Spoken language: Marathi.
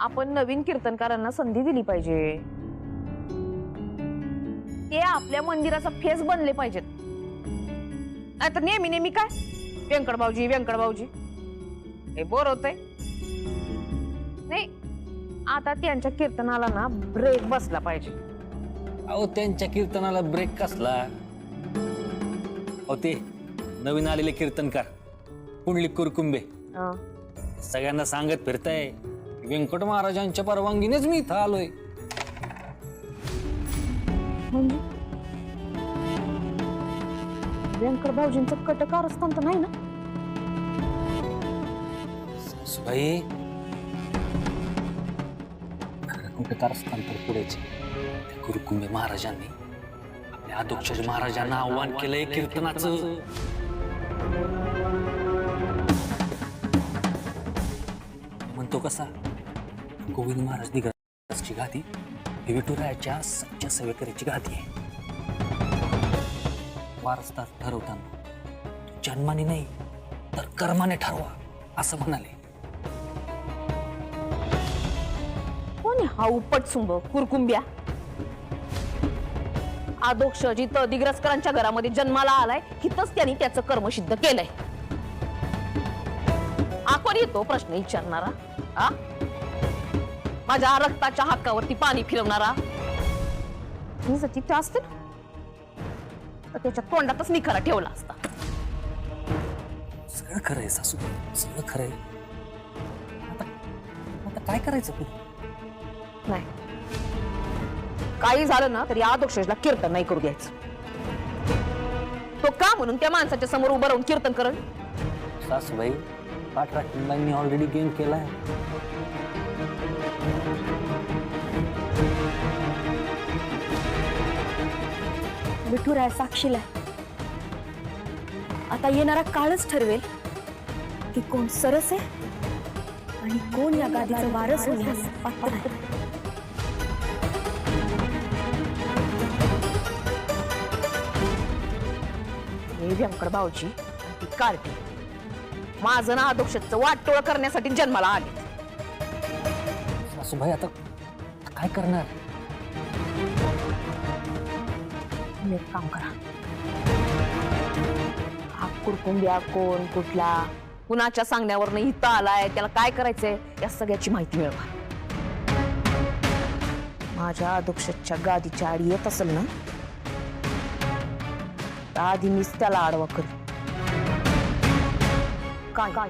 आपण नवीन कीर्तनकारांना संधी दिली पाहिजे. ते आपल्या मंदिराचा फेस बनले पाहिजेत. नाहीतर नेहमी नेहमी काय? व्यंकट भाऊजी व्यंकट भाऊजी. हे बोर होतंय. नाही आता त्यांच्या कीर्तनाला ना ब्रेक बसला पाहिजे. अहो त्यांच्या कीर्तनाला ब्रेक कसला? अहो ते नवीन आलेले कीर्तनकार पुंडलिक कुरकुंबे. हं. सगळ्यांना सांगत फिरताय. व्यंकट महाराजांच्या परवानगीनेच मी इथं आलोय. म्हणजे व्यंकट भाऊजींचं कटकार असताना तर नाही ना? कुठे कारस्थान तर पुढेच. त्या महाराजांनी आपल्या अधोक्षज महाराजांना आव्हान केलंय कीर्तनाचं. म्हणतो कसा? गोविंद महाराज दिग्गजची गादी ही विठुरायाच्या सच्च्या सेवेकरीची गादी आहे. वारसदार ठरवताना तो जन्माने नाही तर कर्माने ठरवा असं म्हणाले. कोण हा उपट सुंभ कुरकुंब्या? आदोक्ष जिथं दिग्रसकरांच्या घरामध्ये जन्माला आलाय हिथंच त्यांनी त्याचं कर्म सिद्ध केलंय. आपण येतो प्रश्न विचारणारा आ? माझ्या रक्ताच्या हक्कावरती पाणी फिरवणारा. मी जर तिथे असते ना तर त्याच्या तोंडातच निखारा ठेवला असता. सगळं खरं आहे सासू. सगळं खरं आहे. आता आता काय करायचं पुढे? नाही. काही झालं ना तरी आदोक्षला कीर्तन नाही करू द्यायचं. तो का म्हणून त्या माणसाच्या समोर उभं राहून कीर्तन करण? सासूबाई पाठराखींबाईंनी ऑलरेडी गेम केलाय. विठुराय साक्षीला आहे. आता येणारा काळच ठरवेल की कोण सरस आहे आणि कोण या गादीचं वारस होण्यास पात्र आहे. हे व्यंकट भाऊजी आणि ती कार्टी माझं ना आदोक्षचं वाटोळ करण्यासाठी जन्माला आले सासूबाई आता काय करणार? तुम्ही एक काम करा हा कोण कुठला? कुणाच्या सांगण्यावर इथं आलाय त्याला काय करायचंय? या सगळ्याची माहिती मिळवा. माझ्या अधोक्षच्या गादीच्या आडी येत असेल ना? आधी मीच त्याला आडवा करू. काय? काय?